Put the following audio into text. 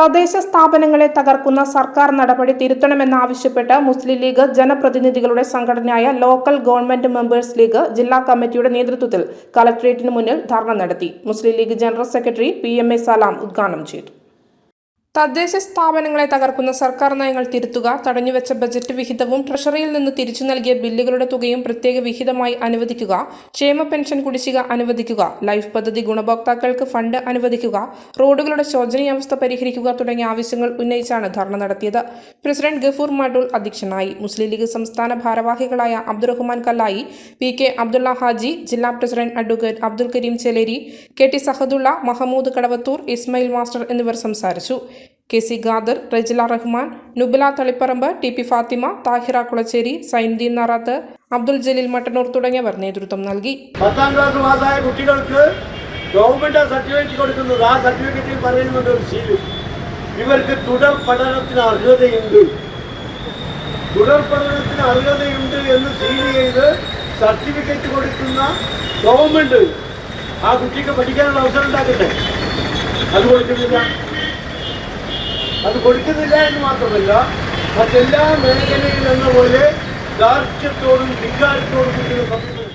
തദ്ദേശ സ്ഥാപനങ്ങളെ തകർക്കുന്ന സർക്കാർ നടപടി തിരുത്തണമെന്നാവശ്യപ്പെട്ട് മുസ്ലിം ലീഗ് ജനപ്രതിനിധികളുടെ സംഘടനയായ ലോക്കൽ ഗവൺമെന്റ് മെമ്പേഴ്സ് ലീഗ് ജില്ലാ കമ്മിറ്റിയുടെ നേതൃത്വത്തിൽ കലക്ട്രേറ്റിന് മുന്നിൽ ധർണ നടത്തി. Muslim League general secretary P M A Salam ഉദ്ഘാടനം ചെയ്തു. തദ്ദേശ സ്ഥാപനങ്ങളെ തകർക്കുന്ന സർക്കാർ നയങ്ങൾ തിരുത്തുക തടഞ്ഞുവെച്ച ബജറ്റ് വിഹിതവും ട്രഷറിയിൽ നിന്ന് തിരിച്ചു നൽകിയ ബില്ലുകളുടെ തുകയും പ്രത്യേക വിഹിതമായി അനുവദിക്കുക ക്ഷേമ പെൻഷൻ കുടിശ്ശിക അനുവദിക്കുക ലൈഫ് പദ്ധതി ഗുണഭോക്താക്കൾക്ക് ഫണ്ട് അനുവദിക്കുക റോഡുകളുടെ ശോചനീയാവസ്ഥ പരിഹരിക്കുക തുടങ്ങിയ ആവശ്യങ്ങൾ ഉന്നയിച്ചാണ് ധർണ നടത്തിയത്. പ്രസിഡന്റ് ഗഫൂർ മാഡൂൾ അധ്യക്ഷനായി. മുസ്ലിം ലീഗ് സംസ്ഥാന ഭാരവാഹികളായ അബ്ദുറഹ്മാൻ കല്ലായി പി കെ അബ്ദുള്ള ഹാജി ജില്ലാ president advocate Abdul Karim Cheleri K T Sahadulla Mahmood Kadavathur Ismail master എന്നിവർ സംസാരിച്ചു. K C Khader Rajila Rahman Nubila Taliparamba T P Fathima Thahira Kulacheri Saindeen Narath Abdul Jaleel Mattannur തുടങ്ങിയവർ നേതൃത്വം നൽകി. പത്താം class പാസ്സായ കുട്ടികൾക്ക് government certificate കൊടുക്കുന്നത് ആ സർട്ടിഫിക്കറ്റിൽ പറയുന്നുണ്ട് ഒരു ശീലം. ഇവർക്ക് തുടർ പഠനത്തിന് അർഹതയുണ്ട്. തുടർ പഠനത്തിന് അർഹതയുണ്ട് എന്ന് സീൽ ചെയ്ത് സർട്ടിഫിക്കറ്റ് കൊടുക്കുന്ന ഗവൺമെന്റ് ആ കുട്ടിക്ക് പഠിക്കാനുള്ള അവസരം ഉണ്ടാക്കട്ടെ? അത് കൊടുക്കുന്നില്ല അത് കൊടുക്കുന്നില്ല എന്ന് മാത്രമല്ല മറ്റെല്ലാ മേഖലയിലെന്ന പോലെ ദാർഢ്യത്തോടും ധിക്കാരത്തോടും കൂടിയ സമീപനം